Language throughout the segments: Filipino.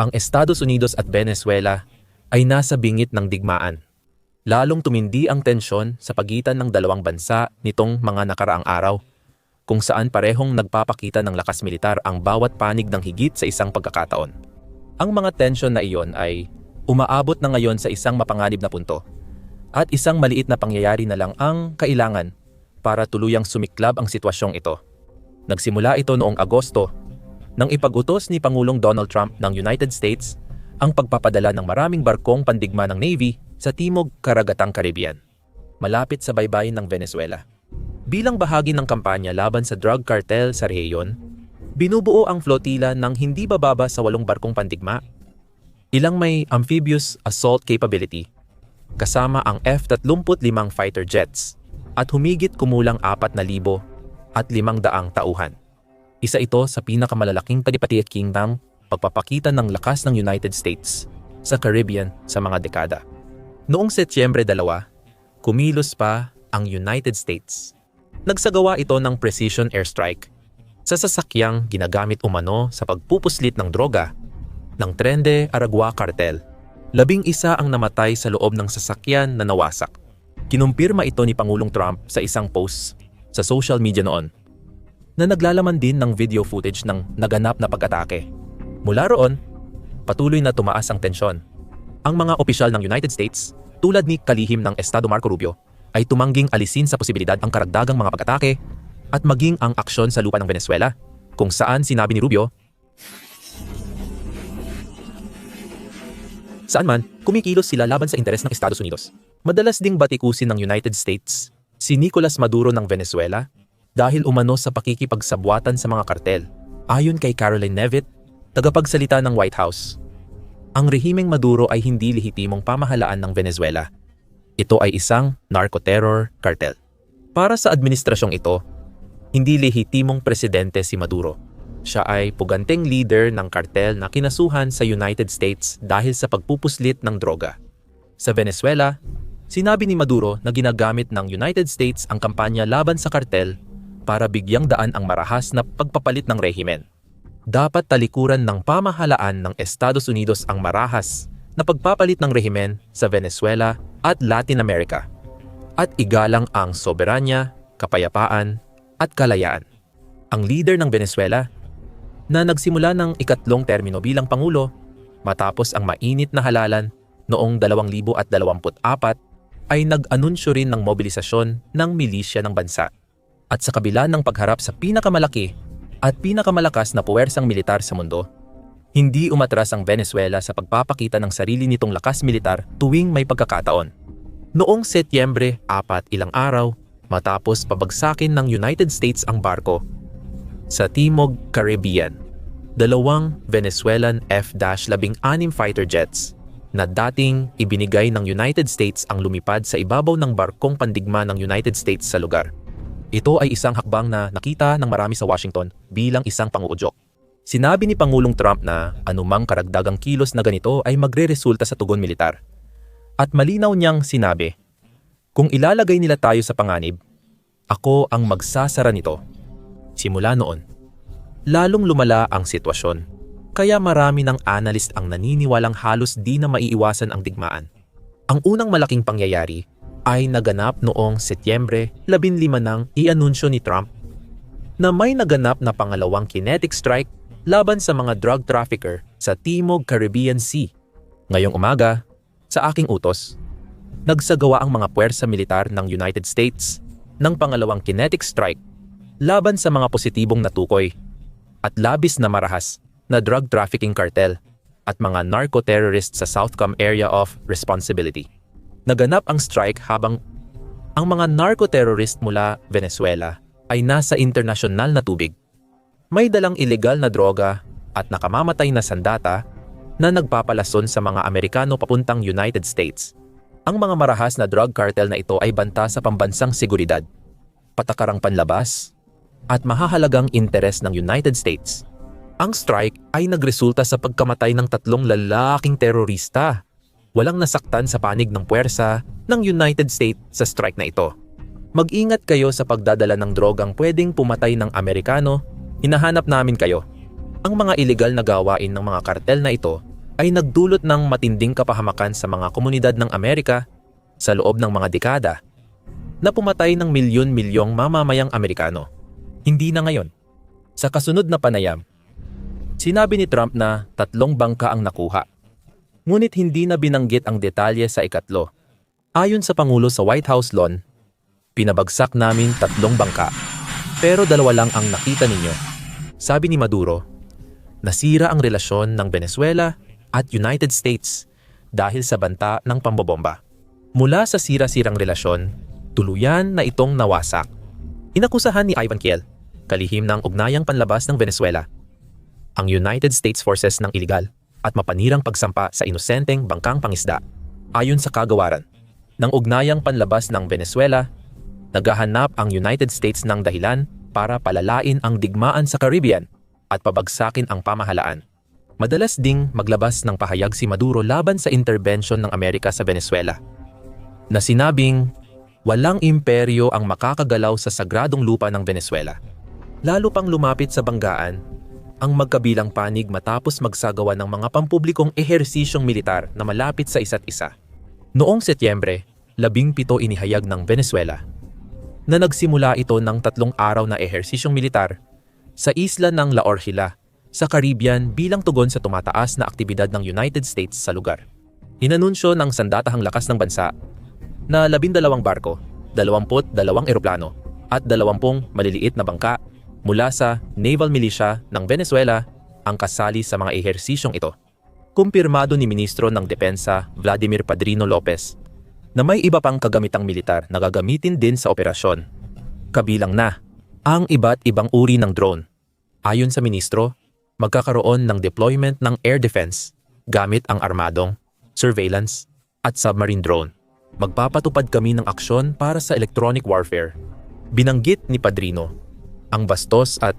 ang Estados Unidos at Venezuela ay nasa bingit ng digmaan. Lalong tumindi ang tensyon sa pagitan ng dalawang bansa nitong mga nakaraang araw, kung saan parehong nagpapakita ng lakas militar ang bawat panig ng higit sa isang pagkakataon. Ang mga tensyon na iyon ay umaabot na ngayon sa isang mapanganib na punto, at isang maliit na pangyayari na lang ang kailangan para tuluyang sumiklab ang sitwasyong ito. Nagsimula ito noong Agosto nang ipag-utos ni Pangulong Donald Trump ng United States ang pagpapadala ng maraming barkong pandigma ng Navy sa timog karagatang Caribbean, malapit sa baybayin ng Venezuela. Bilang bahagi ng kampanya laban sa drug cartel sa rehiyon, binubuo ang flotila ng hindi bababa sa walong barkong pandigma. Ilang may amphibious assault capability, kasama ang F-35 fighter jets, at humigit kumulang 4,000 at 500 tauhan. Isa ito sa pinakamalalaking padipatik ng pagpapakita ng lakas ng United States sa Caribbean sa mga dekada. Noong Setyembre 2, kumilos pa ang United States. Nagsagawa ito ng precision airstrike sa sasakyang ginagamit umano sa pagpupuslit ng droga ng Trende Aragua Cartel. Labing isa ang namatay sa loob ng sasakyan na nawasak. Kinumpirma ito ni Pangulong Trump sa isang post sa social media noon na naglalaman din ng video footage ng naganap na pag-atake. Mula roon, patuloy na tumaas ang tensyon. Ang mga opisyal ng United States, tulad ni kalihim ng Estado Marco Rubio, ay tumangging alisin sa posibilidad ang karagdagang mga pag-atake at maging ang aksyon sa lupa ng Venezuela, kung saan sinabi ni Rubio, Saan man, kumikilos sila laban sa interes ng Estados Unidos. Madalas ding batikusin ng United States si Nicolas Maduro ng Venezuela dahil umano sa pakikipagsabwatan sa mga kartel. Ayon kay Caroline Nevitt, tagapagsalita ng White House, ang rehimeng Maduro ay hindi lehitimong pamahalaan ng Venezuela. Ito ay isang narco-terror cartel. Para sa administrasyong ito, hindi lehitimong presidente si Maduro. Siya ay puganteng leader ng kartel na kinasuhan sa United States dahil sa pagpupuslit ng droga. Sa Venezuela, sinabi ni Maduro na ginagamit ng United States ang kampanya laban sa kartel para bigyang daan ang marahas na pagpapalit ng rehimen. Dapat talikuran ng pamahalaan ng Estados Unidos ang marahas na pagpapalit ng rehimen sa Venezuela at Latin America at igalang ang soberanya, kapayapaan at kalayaan. Ang leader ng Venezuela na nagsimula ng ikatlong termino bilang Pangulo matapos ang mainit na halalan noong 2024 ay nag-anunsyo rin ng mobilisasyon ng milisya ng bansa. At sa kabila ng pagharap sa pinakamalaki at pinakamalakas na puwersang militar sa mundo, hindi umatras ang Venezuela sa pagpapakita ng sarili nitong lakas militar tuwing may pagkakataon. Noong Setyembre 4 ilang araw, matapos pabagsakin ng United States ang barko sa Timog Caribbean, dalawang Venezuelan F-16 fighter jets na dating ibinigay ng United States ang lumipad sa ibabaw ng barkong pandigma ng United States sa lugar. Ito ay isang hakbang na nakita ng marami sa Washington bilang isang panguudyok. Sinabi ni Pangulong Trump na anumang karagdagang kilos na ganito ay magre-resulta sa tugon militar. At malinaw niyang sinabi, kung ilalagay nila tayo sa panganib, ako ang magsasara nito Simula noon, lalong lumala ang sitwasyon. Kaya marami ng analyst ang naniniwalang halos di na maiiwasan ang digmaan. Ang unang malaking pangyayari ay naganap noong Setyembre 15 nang i-anunsyo ni Trump na may naganap na pangalawang kinetic strike laban sa mga drug trafficker sa Timog Caribbean Sea. Ngayong umaga, sa aking utos, nagsagawa ang mga puwersa militar ng United States ng pangalawang kinetic strike laban sa mga positibong natukoy at labis na marahas na drug trafficking cartel at mga narco-terrorists sa Southcom Area of Responsibility. Naganap ang strike habang ang mga narco-terrorist mula Venezuela ay nasa internasyonal na tubig. May dalang ilegal na droga at nakamamatay na sandata na nagpapalason sa mga Amerikano papuntang United States. Ang mga marahas na drug cartel na ito ay banta sa pambansang seguridad, patakarang panlabas, at mahahalagang interes ng United States. Ang strike ay nagresulta sa pagkamatay ng tatlong lalaking terorista. Walang nasaktan sa panig ng puwersa ng United States sa strike na ito. Mag-ingat kayo sa pagdadala ng drogang pwedeng pumatay ng Amerikano, hinahanap namin kayo. Ang mga ilegal na gawain ng mga kartel na ito ay nagdulot ng matinding kapahamakan sa mga komunidad ng Amerika sa loob ng mga dekada na pumatay ng milyon-milyong mamamayang Amerikano. Hindi na ngayon. Sa kasunod na panayam, sinabi ni Trump na tatlong bangka ang nakuha. Ngunit hindi na binanggit ang detalye sa ikatlo. Ayon sa Pangulo sa White House lawn, pinabagsak namin tatlong bangka. Pero dalawa lang ang nakita ninyo. Sabi ni Maduro, nasira ang relasyon ng Venezuela at United States dahil sa banta ng pambobomba. Mula sa sira-sirang relasyon, tuluyan na itong nawasak. Inakusahan ni Ivan Kiel, kalihim ng ugnayang panlabas ng Venezuela, ang United States Forces ng iligal at mapanirang pagsampa sa inosenteng bangkang pangisda. Ayon sa kagawaran, ng ugnayang panlabas ng Venezuela, naghahanap ang United States ng dahilan para palalain ang digmaan sa Caribbean at pabagsakin ang pamahalaan. Madalas ding maglabas ng pahayag si Maduro laban sa intervention ng Amerika sa Venezuela na sinabing walang imperyo ang makakagalaw sa sagradong lupa ng Venezuela. Lalo pang lumapit sa banggaan ang magkabilang panig matapos magsagawa ng mga pampublikong ehersisyong militar na malapit sa isa't isa. Noong Setyembre, labing pito inihayag ng Venezuela na nagsimula ito ng tatlong araw na ehersisyong militar sa isla ng La Orgila sa Caribbean bilang tugon sa tumataas na aktibidad ng United States sa lugar. Inanunsyo ng sandatahang lakas ng bansa na labindalawang barko, dalawamput dalawang eroplano at dalawampung maliliit na bangka mula sa Naval Militia ng Venezuela ang kasali sa mga ehersisyong ito. Kumpirmado ni Ministro ng Depensa Vladimir Padrino Lopez na may iba pang kagamitang militar na gagamitin din sa operasyon. Kabilang na ang iba't ibang uri ng drone. Ayon sa ministro, magkakaroon ng deployment ng air defense gamit ang armadong, surveillance, at submarine drone. Magpapatupad kami ng aksyon para sa electronic warfare. Binanggit ni Padrino ang bastos at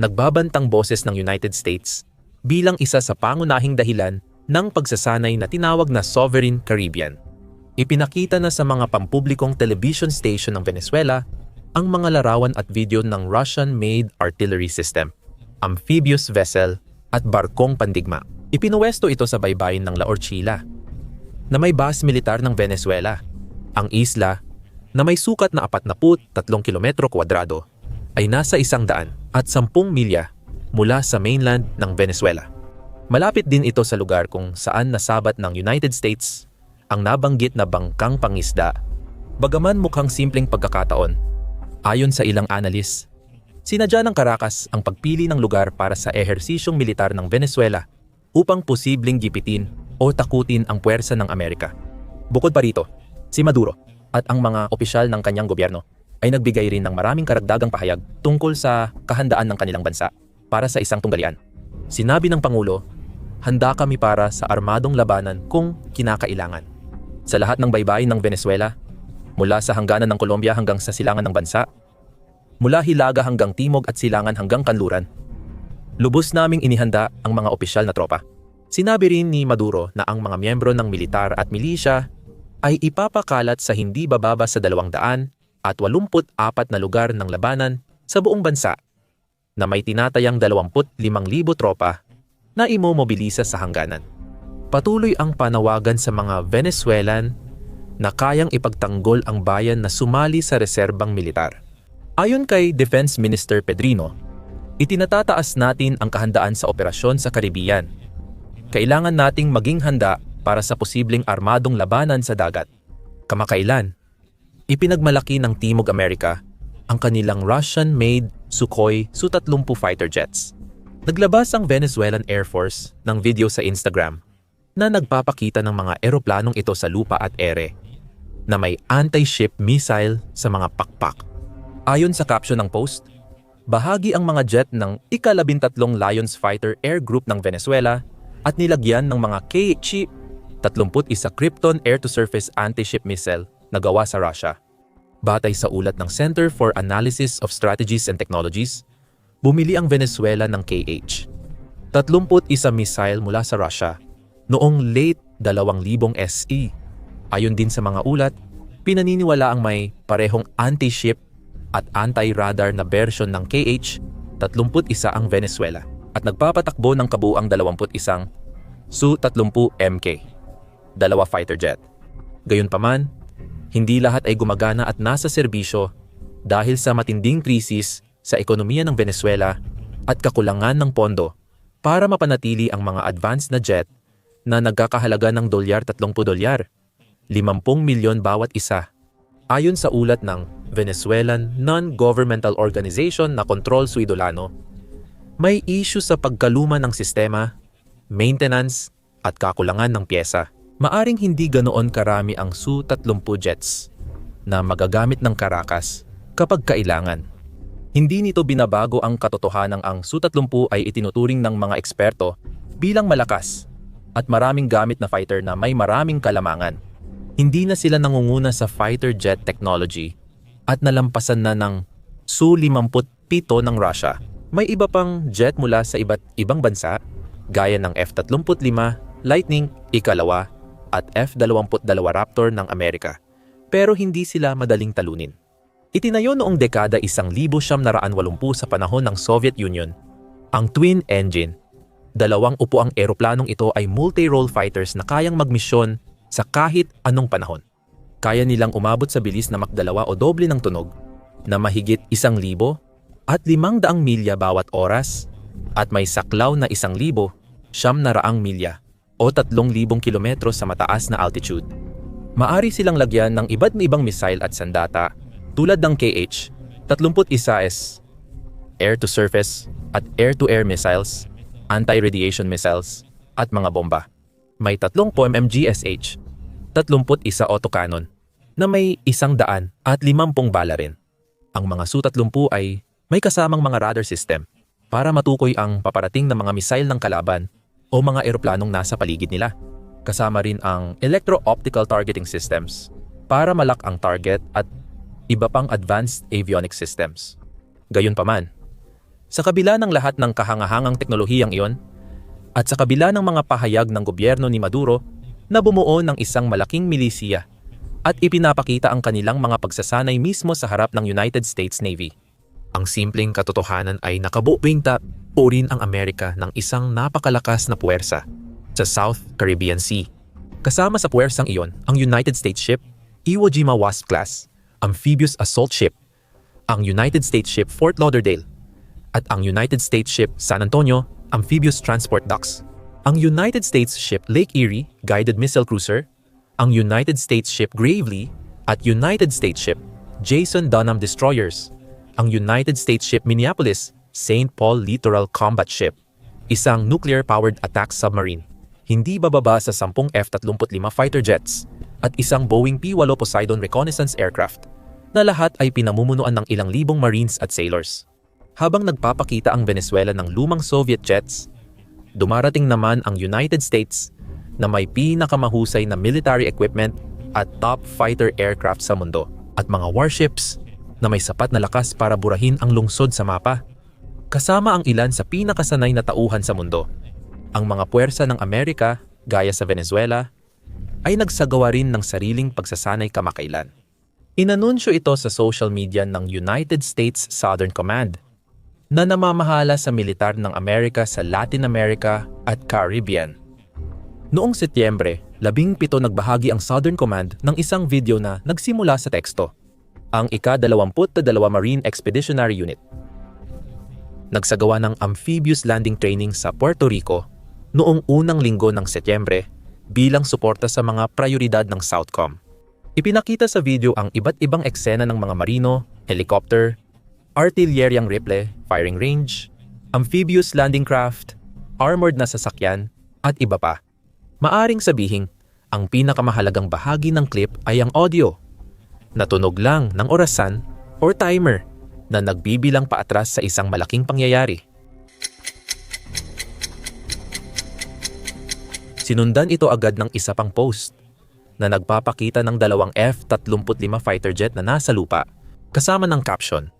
nagbabantang boses ng United States bilang isa sa pangunahing dahilan ng pagsasanay na tinawag na Sovereign Caribbean. Ipinakita na sa mga pampublikong television station ng Venezuela ang mga larawan at video ng Russian-made artillery system, amphibious vessel at barkong pandigma. Ipinuwesto ito sa baybayin ng La Orchila na may base militar ng Venezuela. Ang isla na may sukat na 43 kilometro kwadrado ay nasa isang daan at sampung milya mula sa mainland ng Venezuela. Malapit din ito sa lugar kung saan nasabat ng United States ang nabanggit na bangkang pangisda. Bagaman mukhang simpleng pagkakataon, ayon sa ilang analis, sinadya ng Caracas ang pagpili ng lugar para sa ehersisyong militar ng Venezuela upang posibleng gipitin o takutin ang puwersa ng Amerika. Bukod pa rito, si Maduro at ang mga opisyal ng kanyang gobyerno ay nagbigay rin ng maraming karagdagang pahayag tungkol sa kahandaan ng kanilang bansa para sa isang tunggalian. Sinabi ng Pangulo, handa kami para sa armadong labanan kung kinakailangan. Sa lahat ng baybayin ng Venezuela, mula sa hangganan ng Colombia hanggang sa silangan ng bansa, mula Hilaga hanggang Timog at silangan hanggang Kanluran, lubos naming inihanda ang mga opisyal na tropa. Sinabi rin ni Maduro na ang mga miyembro ng militar at milisya ay ipapakalat sa hindi bababa sa dalawang daan at 84 na lugar ng labanan sa buong bansa na may tinatayang 25,000 tropa na imomobilisa sa hangganan. Patuloy ang panawagan sa mga Venezuelan na kayang ipagtanggol ang bayan na sumali sa reserbang militar. Ayon kay Defense Minister Pedrino, itinatataas natin ang kahandaan sa operasyon sa Caribbean. Kailangan nating maging handa para sa posibleng armadong labanan sa dagat. Kamakailan, ipinagmalaki ng Timog Amerika ang kanilang Russian-made Sukhoi Su-30 fighter jets. Naglabas ang Venezuelan Air Force ng video sa Instagram na nagpapakita ng mga eroplanong ito sa lupa at ere na may anti-ship missile sa mga pakpak. Ayon sa caption ng post, bahagi ang mga jet ng ika-13 Lions Fighter Air Group ng Venezuela at nilagyan ng mga KH-31 Krypton Air-to-Surface Anti-Ship Missile na gawa sa Russia. Batay sa ulat ng Center for Analysis of Strategies and Technologies, bumili ang Venezuela ng KH. 31 missile mula sa Russia noong late 2000 SE. Ayon din sa mga ulat, pinaniniwala ang may parehong anti-ship at anti-radar na version ng KH, 31 ang Venezuela at nagpapatakbo ng kabuang 21 Su-30MK, dalawa fighter jet. Gayunpaman, hindi lahat ay gumagana at nasa serbisyo dahil sa matinding krisis sa ekonomiya ng Venezuela at kakulangan ng pondo para mapanatili ang mga advanced na jet na nagkakahalaga ng dolyar 30 dolyar, 50 milyon bawat isa. Ayon sa ulat ng Venezuelan non-governmental organization na Control Suidolano, may issue sa pagkaluma ng sistema, maintenance, at kakulangan ng pyesa. Maaring hindi ganoon karami ang Su-30 jets na magagamit ng Caracas kapag kailangan. Hindi nito binabago ang katotohanang ang Su-30 ay itinuturing ng mga eksperto bilang malakas at maraming gamit na fighter na may maraming kalamangan. Hindi na sila nangunguna sa fighter jet technology at nalampasan na ng Su-57 ng Russia. May iba pang jet mula sa iba't ibang bansa gaya ng F-35, Lightning, ikalawa at F-22 Raptor ng Amerika. Pero hindi sila madaling talunin. Itinayo noong dekada 1980 sa panahon ng Soviet Union ang twin engine. Dalawang upuang eroplanong ito ay multi-role fighters na kayang magmisyon sa kahit anong panahon. Kaya nilang umabot sa bilis na makdalawa o doble ng tunog na mahigit isang libo at limang daang milya bawat oras at may saklaw na isang libo, siyam na raang milya o 3,000 kilometro sa mataas na altitude. Maari silang lagyan ng iba't ibang missile at sandata tulad ng KH-31S, air-to-surface at air-to-air missiles, anti-radiation missiles, at mga bomba. May 30 MGSH, 31 autocannon, na may isang daan at 50 bala rin. Ang mga Su-30 ay may kasamang mga radar system para matukoy ang paparating na mga missile ng kalaban o mga eroplanong nasa paligid nila. Kasama rin ang electro-optical targeting systems para malak ang target at iba pang advanced avionics systems. Gayunpaman, sa kabila ng lahat ng kahangahangang teknolohiyang iyon, at sa kabila ng mga pahayag ng gobyerno ni Maduro na bumuo ng isang malaking milisiya at ipinapakita ang kanilang mga pagsasanay mismo sa harap ng United States Navy. Ang simpleng katotohanan ay nakabuuing ta o rin ang Amerika ng isang napakalakas na puwersa sa South Caribbean Sea. Kasama sa puwersang iyon ang United States ship Iwo Jima Wasp class, amphibious assault ship, ang United States ship Fort Lauderdale, at ang United States ship San Antonio amphibious transport docks, ang United States ship Lake Erie guided missile cruiser, ang United States ship Gravely at United States ship Jason Dunham destroyers, ang United States ship Minneapolis St. Paul Littoral Combat Ship, isang nuclear-powered attack submarine, hindi bababa sa 10 F-35 fighter jets, at isang Boeing P-8 Poseidon reconnaissance aircraft na lahat ay pinamumunuan ng ilang libong Marines at sailors. Habang nagpapakita ang Venezuela ng lumang Soviet jets, dumarating naman ang United States na may pinakamahusay na military equipment at top fighter aircraft sa mundo at mga warships na may sapat na lakas para burahin ang lungsod sa mapa kasama ang ilan sa pinakasanay na tauhan sa mundo. Ang mga puwersa ng Amerika, gaya sa Venezuela, ay nagsagawa rin ng sariling pagsasanay kamakailan. Inanunsyo ito sa social media ng United States Southern Command na namamahala sa militar ng Amerika sa Latin America at Caribbean. Noong Setyembre, labing pito nagbahagi ang Southern Command ng isang video na nagsimula sa teksto. Ang ika-22 Marine Expeditionary Unit nagsagawa ng amphibious landing training sa Puerto Rico noong unang linggo ng Setyembre bilang suporta sa mga prioridad ng Southcom. Ipinakita sa video ang iba't ibang eksena ng mga marino, helicopter, artilleryang rifle, firing range, amphibious landing craft, armored na sasakyan, at iba pa. Maaring sabihin, ang pinakamahalagang bahagi ng clip ay ang audio. Natunog lang ng orasan or timer na nagbibilang paatras sa isang malaking pangyayari. Sinundan ito agad ng isa pang post na nagpapakita ng dalawang F-35 fighter jet na nasa lupa kasama ng caption,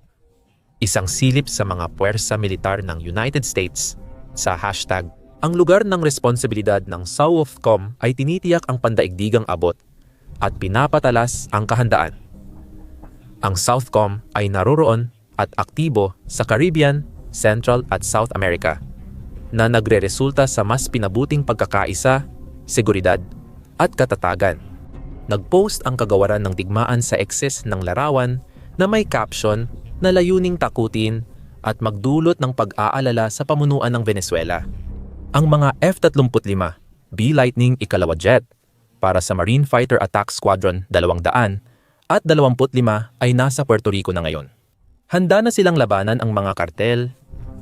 Isang silip sa mga puwersa militar ng United States sa hashtag ang lugar ng responsibilidad ng Southcom ay tinitiyak ang pandaigdigang abot at pinapatalas ang kahandaan. Ang Southcom ay naroroon at aktibo sa Caribbean, Central at South America. na nagre-resulta sa mas pinabuting pagkakaisa, seguridad, at katatagan. Nagpost ang kagawaran ng digmaan sa ekses ng larawan na may caption na layuning takutin at magdulot ng pag-aalala sa pamunuan ng Venezuela. Ang mga F-35 B Lightning ikalawa jet para sa Marine Fighter Attack Squadron 200 at 25 ay nasa Puerto Rico na ngayon. Handa na silang labanan ang mga kartel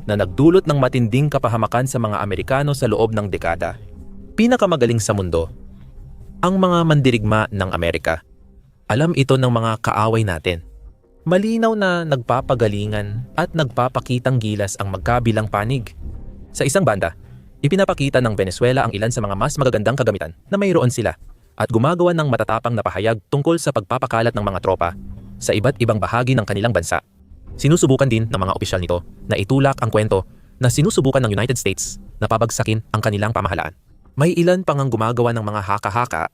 na nagdulot ng matinding kapahamakan sa mga Amerikano sa loob ng dekada. Pinakamagaling sa mundo, ang mga mandirigma ng Amerika. Alam ito ng mga kaaway natin. Malinaw na nagpapagalingan at nagpapakitang gilas ang magkabilang panig. Sa isang banda, ipinapakita ng Venezuela ang ilan sa mga mas magagandang kagamitan na mayroon sila at gumagawa ng matatapang na pahayag tungkol sa pagpapakalat ng mga tropa sa iba't ibang bahagi ng kanilang bansa. Sinusubukan din ng mga opisyal nito na itulak ang kwento na sinusubukan ng United States na pabagsakin ang kanilang pamahalaan. May ilan pang ang gumagawa ng mga haka-haka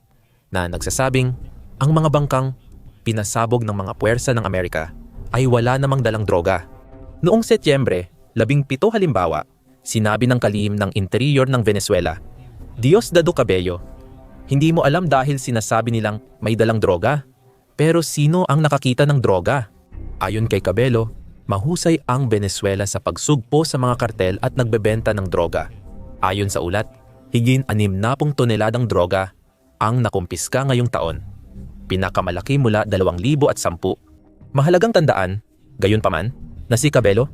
na nagsasabing ang mga bangkang pinasabog ng mga puwersa ng Amerika ay wala namang dalang droga. Noong Setyembre, labing pito halimbawa, sinabi ng kalihim ng interior ng Venezuela, Dios dado cabello, hindi mo alam dahil sinasabi nilang may dalang droga. Pero sino ang nakakita ng droga? Ayon kay Cabello, mahusay ang Venezuela sa pagsugpo sa mga kartel at nagbebenta ng droga. Ayon sa ulat, higin 60 toneladang droga ang nakumpiska ngayong taon. Pinakamalaki mula 2010. Mahalagang tandaan, gayon paman, na si Cabello,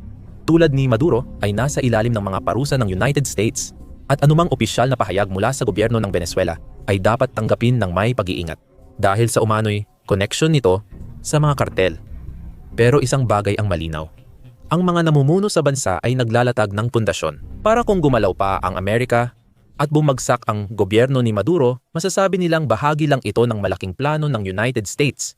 tulad ni Maduro ay nasa ilalim ng mga parusa ng United States at anumang opisyal na pahayag mula sa gobyerno ng Venezuela ay dapat tanggapin ng may pag-iingat dahil sa umano'y connection nito sa mga kartel. Pero isang bagay ang malinaw. Ang mga namumuno sa bansa ay naglalatag ng pundasyon para kung gumalaw pa ang Amerika at bumagsak ang gobyerno ni Maduro, masasabi nilang bahagi lang ito ng malaking plano ng United States.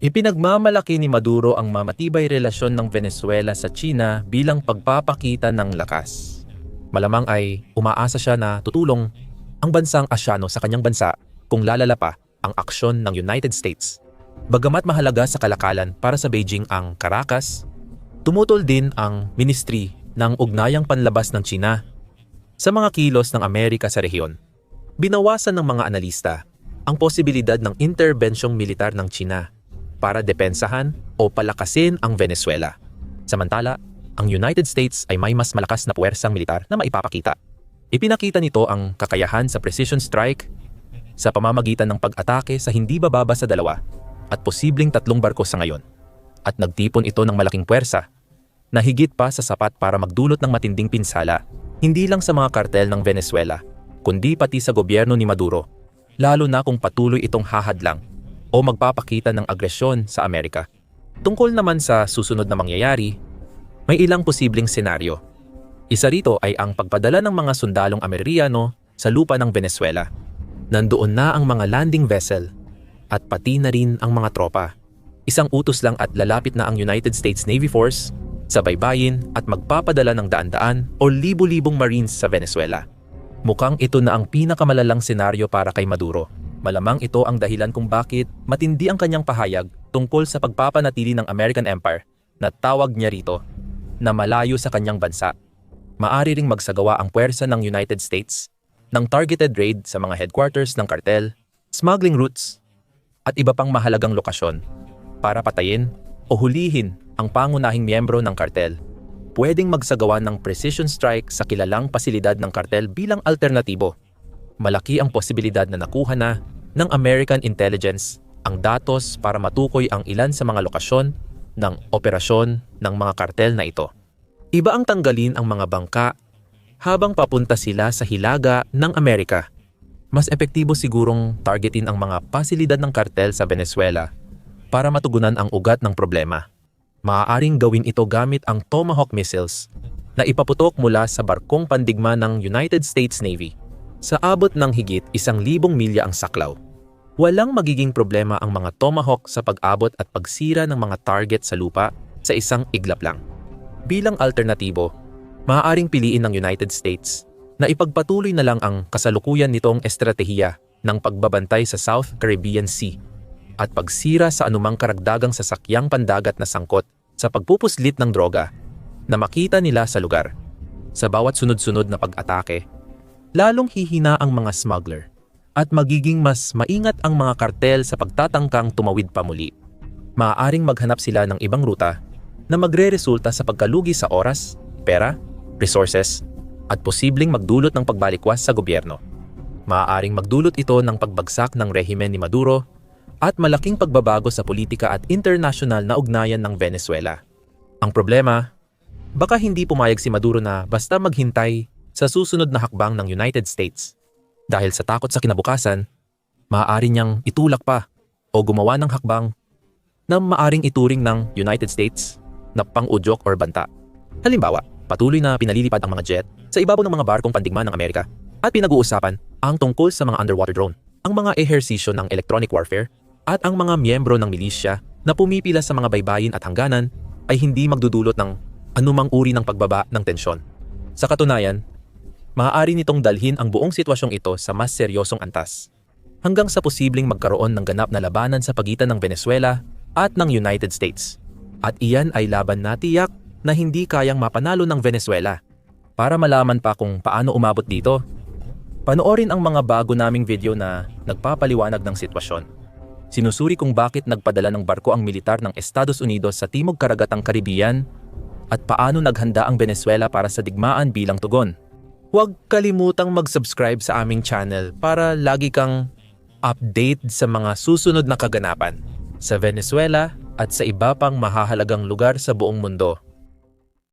Ipinagmamalaki ni Maduro ang mamatibay relasyon ng Venezuela sa China bilang pagpapakita ng lakas. Malamang ay umaasa siya na tutulong ang bansang Asyano sa kanyang bansa kung lalala pa ang aksyon ng United States. Bagamat mahalaga sa kalakalan para sa Beijing ang Caracas, tumutol din ang Ministry ng Ugnayang Panlabas ng China sa mga kilos ng Amerika sa rehiyon. Binawasan ng mga analista ang posibilidad ng interbensyong militar ng China para depensahan o palakasin ang Venezuela. Samantala, ang United States ay may mas malakas na puwersang militar na maipapakita. Ipinakita nito ang kakayahan sa precision strike sa pamamagitan ng pag-atake sa hindi bababa sa dalawa at posibleng tatlong barko sa ngayon. At nagtipon ito ng malaking puwersa na higit pa sa sapat para magdulot ng matinding pinsala hindi lang sa mga kartel ng Venezuela, kundi pati sa gobyerno ni Maduro, lalo na kung patuloy itong hahadlang o magpapakita ng agresyon sa Amerika. Tungkol naman sa susunod na mangyayari, may ilang posibleng senaryo. Isa rito ay ang pagpadala ng mga sundalong Amerikano sa lupa ng Venezuela. Nandoon na ang mga landing vessel at pati na rin ang mga tropa. Isang utos lang at lalapit na ang United States Navy Force sa baybayin at magpapadala ng daan-daan o libu-libong Marines sa Venezuela. Mukhang ito na ang pinakamalalang senaryo para kay Maduro. Malamang ito ang dahilan kung bakit matindi ang kanyang pahayag tungkol sa pagpapanatili ng American Empire na tawag niya rito na malayo sa kanyang bansa. Maari ring magsagawa ang puwersa ng United States ng targeted raid sa mga headquarters ng kartel, smuggling routes at iba pang mahalagang lokasyon para patayin o hulihin ang pangunahing miyembro ng kartel. Pwedeng magsagawa ng precision strike sa kilalang pasilidad ng kartel bilang alternatibo. Malaki ang posibilidad na nakuha na ng American intelligence ang datos para matukoy ang ilan sa mga lokasyon ng operasyon ng mga kartel na ito. Iba ang tanggalin ang mga bangka habang papunta sila sa hilaga ng Amerika mas epektibo sigurong targetin ang mga pasilidad ng kartel sa Venezuela para matugunan ang ugat ng problema. Maaaring gawin ito gamit ang Tomahawk missiles na ipaputok mula sa barkong pandigma ng United States Navy sa abot ng higit isang libong milya ang saklaw. Walang magiging problema ang mga Tomahawk sa pag-abot at pagsira ng mga target sa lupa sa isang iglap lang. Bilang alternatibo, maaaring piliin ng United States na ipagpatuloy na lang ang kasalukuyan nitong estratehiya ng pagbabantay sa South Caribbean Sea at pagsira sa anumang karagdagang sasakyang pandagat na sangkot sa pagpupuslit ng droga na makita nila sa lugar. Sa bawat sunod-sunod na pag-atake, lalong hihina ang mga smuggler at magiging mas maingat ang mga kartel sa pagtatangkang tumawid pa muli. Maaaring maghanap sila ng ibang ruta na magre-resulta sa pagkalugi sa oras, pera, resources, at posibleng magdulot ng pagbalikwas sa gobyerno. Maaaring magdulot ito ng pagbagsak ng rehimen ni Maduro at malaking pagbabago sa politika at international na ugnayan ng Venezuela. Ang problema, baka hindi pumayag si Maduro na basta maghintay sa susunod na hakbang ng United States. Dahil sa takot sa kinabukasan, maaari niyang itulak pa o gumawa ng hakbang na maaring ituring ng United States na pang-udyok or banta. Halimbawa, patuloy na pinalilipad ang mga jet sa ibabaw ng mga barkong pandigma ng Amerika at pinag-uusapan ang tungkol sa mga underwater drone, ang mga ehersisyo ng electronic warfare at ang mga miyembro ng milisya na pumipila sa mga baybayin at hangganan ay hindi magdudulot ng anumang uri ng pagbaba ng tensyon. Sa katunayan, maaari nitong dalhin ang buong sitwasyong ito sa mas seryosong antas hanggang sa posibleng magkaroon ng ganap na labanan sa pagitan ng Venezuela at ng United States. At iyan ay laban na tiyak na hindi kayang mapanalo ng Venezuela. Para malaman pa kung paano umabot dito, panoorin ang mga bago naming video na nagpapaliwanag ng sitwasyon. Sinusuri kung bakit nagpadala ng barko ang militar ng Estados Unidos sa Timog Karagatang Caribbean at paano naghanda ang Venezuela para sa digmaan bilang tugon. Huwag kalimutang mag-subscribe sa aming channel para lagi kang update sa mga susunod na kaganapan sa Venezuela at sa iba pang mahahalagang lugar sa buong mundo.